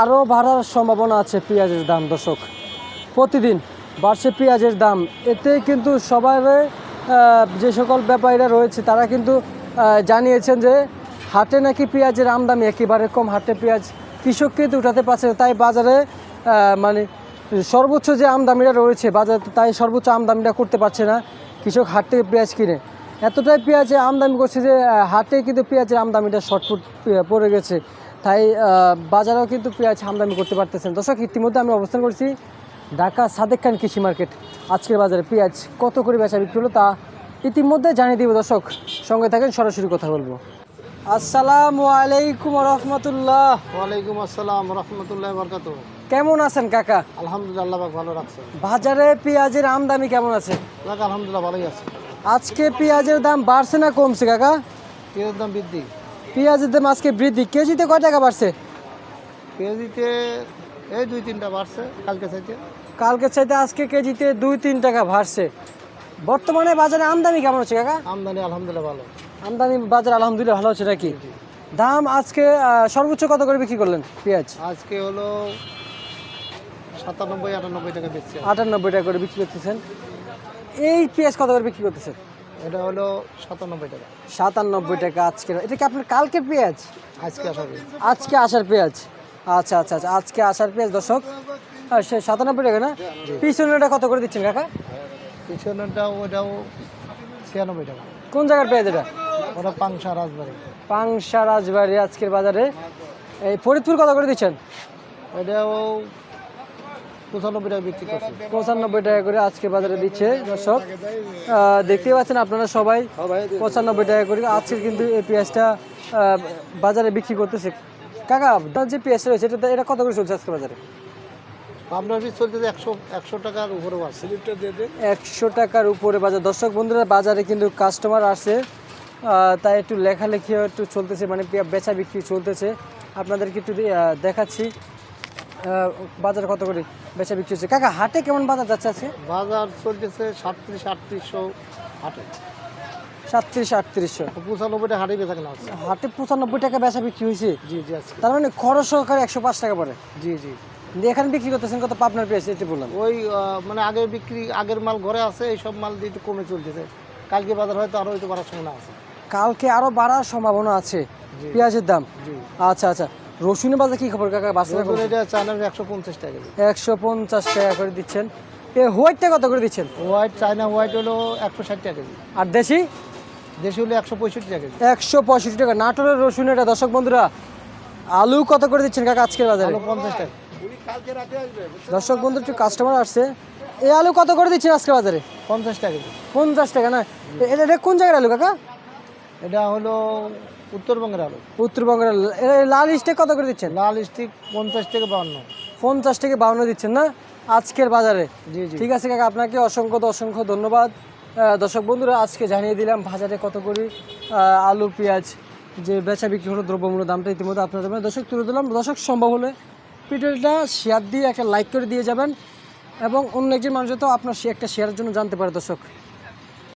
আরও বাড়ার সম্ভাবনা আছে পেঁয়াজের দাম, দর্শক। প্রতিদিন বাড়ছে পেঁয়াজের দাম। এতে কিন্তু সবার যে সকল ব্যাপারীরা রয়েছে, তারা কিন্তু জানিয়েছেন যে হাটে নাকি পেঁয়াজের আমদানি একেবারে কম। হাটে পেঁয়াজ কৃষক কিন্তু উঠাতে পারছে না। তাই বাজারে মানে সর্বোচ্চ যে আমদানিটা রয়েছে, বাজারে তাই সর্বোচ্চ আমদানিটা করতে পারছে না কৃষক হাট থেকে পেঁয়াজ কিনে। এতটাই পেঁয়াজে আমদানি করছে যে হাটে কিন্তু পেঁয়াজের আমদানিটা শর্টফুট পড়ে গেছে। তাই বাজারেও কিন্তু পেঁয়াজ আমদানি করতে পারতেছেন। দর্শক ইতিমধ্যে আমি অবস্থান করছি ঢাকা সাদেক খান কৃষি মার্কেট। আজকের বাজারে পেঁয়াজ কত করে বেচা বিক্রি হলো তা ইতিমধ্যে জানিয়ে দিব। দর্শক সঙ্গে থাকেন সরাসরি কথা বলব। আসসালামু আলাইকুম রহমতুল্লাহ ওয়ালাইকুম আসসালাম রহমতুল্লাহ বরকাত। কেমন আছেন কাকা? আলহামদুলিল্লাহ ভালো রাখছে। বাজারে পেঁয়াজের আমদানি কেমন আছে? আলহামদুলিল্লাহ ভালোই আছে। আজকে পেঁয়াজের দাম বাড়ছে না কমছে কাকা? পেঁয়াজের দাম বৃদ্ধি। পেঁয়াজের দাম আজকে বৃদ্ধি। কেজিতে কয় টাকা বাড়ছে? কেজিতে এই দুই তিনটা বাড়ছে কালকে চাইতে। কালকে চাইতে আজকে কেজিতে দুই তিন টাকা বাড়ছে। বর্তমানে বাজারে আমদানি কেমন হচ্ছে কাকা? আমদানি আলহামদুলিল্লাহ ভালো। আমদানি বাজার আলহামদুলিল্লাহ ভালো হচ্ছে নাকি? দাম আজকে সর্বোচ্চ কত করে বিক্রি করলেন পেঁয়াজ? আজকে হলো সাতানব্বই আটানব্বই টাকা বেচছে। আটানব্বই টাকা করে বিক্রি করতেছেন। এই পেঁয়াজ কত করে বিক্রি করতেছেন? এটা হলো সাতানব্বই টাকা। সাতানব্বই টাকা আজকে। এটা কি আপনার কালকে পেঁয়াজ? আজকে আসা পেঁয়াজ। আজকে আসার পেঁয়াজ। আচ্ছা আচ্ছা আচ্ছা আজকে আসার পেঁয়াজ দর্শক। আর সে সাতানব্বই টাকা না? পিছনেটা কত করে দিচ্ছেন কাকা? পিছনেরটাও ওটাও ছিয়ানব্বই টাকা। কোন জায়গার পেঁয়াজ এটা? ওটা পাংশা রাজবাড়ি। পাংশা রাজবাড়ি আজকের বাজারে। এই ফরিদপুর কত করে দিচ্ছেন? এটাও পঁচানব্বই টাকা বিক্রি করছে। পঁচানব্বই টাকা করে আজকে বাজারে দিচ্ছে দর্শক। আহ, দেখতেই পাচ্ছেন আপনারা সবাই পঁচানব্বই টাকা করে আজকে কিন্তু এই পেঁয়াজটা বাজারে বিক্রি করতেছে। কাকা আপনার যে পেঁয়াজটা রয়েছে এটা এটা কত করে চলছে আজকে বাজারে? আপনার চলতেছে একশো একশো টাকার উপরে একশো টাকার উপরে বাজার। দর্শক বন্ধুরা বাজারে কিন্তু কাস্টমার আসছে। আহ, তাই একটু লেখালেখিও একটু চলতেছে মানে বেচা বিক্রি চলতেছে। আপনাদেরকে একটু দেখাচ্ছি। বাজার কত করে বেচা বিক্রি হচ্ছে? কাকা হাটে কেমন বাজার যাচ্ছে আজকে? বাজার চলতেছে সাতত্রিশ আটত্রিশশো হাটে। সাতত্রিশ আটত্রিশশো। পঁচানব্বই টাকা হাটে বেচা কেনা হচ্ছে। হাটে পঁচানব্বই টাকা বেচা বিক্রি হয়েছে? জি জি আজকে। তার মানে খরচ সহকারে একশো পাঁচ টাকা পড়ে। জি জি। এখানে বিক্রি করতেছেন কত? পাবনার পেয়েছে এটি বললাম। ওই মানে আগে বিক্রি আগের মাল ঘরে আছে এই সব মাল দিয়ে একটু কমে চলতেছে। কালকে বাজার হয়তো আরও একটু বাড়ার সম্ভাবনা আছে। কালকে আরও বাড়ার সম্ভাবনা আছে পেঁয়াজের দাম। আচ্ছা আচ্ছা। রসুনের বাজার কি খবর কাকা? রসুন এটা চায়নার একশো পঞ্চাশ টাকা একশো পঞ্চাশ টাকা করে দিচ্ছেন। এ হোয়াইটটা কত করে দিচ্ছেন? হোয়াইট চায়না হোয়াইট হলো একশো ষাট টাকা কেজি। আর দেশি? দেশি হলো একশো পঁয়ষট্টি টাকা কেজি। একশো পঁয়ষট্টি টাকা। নাটোরের রসুন এটা। দর্শক বন্ধুরা আলু কত করে দিচ্ছেন কাকা আজকের বাজারে? পঞ্চাশ টাকা। দর্শক বন্ধু একটু কাস্টমার আসছে। এই আলু কত করে দিচ্ছেন আজকে বাজারে? পঞ্চাশ টাকা পঞ্চাশ টাকা না? এটা কোন জায়গার আলু কাকা? এটা হলো উত্তরবঙ্গের আলু। উত্তরবঙ্গের আলু। লাল স্টেক কত করে দিচ্ছেন? লাল স্টিক পঞ্চাশ থেকে বাউন্ন। পঞ্চাশ থেকে বাউন্ন দিচ্ছেন না? আজকের বাজারে। জি জি। ঠিক আছে কাকা আপনাকে অসংখ্য অসংখ্য ধন্যবাদ। দর্শক বন্ধুরা আজকে জানিয়ে দিলাম বাজারে কত করে আলু পেঁয়াজ যে বেচা বিক্রি হলো দ্রব্যমূল্য দামটা ইতিমধ্যে আপনাদের মানে দর্শক তুলে দিলাম দর্শক সম্ভব হলে ভিডিওটা শেয়ার দিয়ে একটা লাইক করে দিয়ে যাবেন এবং অন্য একজন মানুষ তো আপনার সে একটা শেয়ারের জন্য জানতে পারে দর্শক।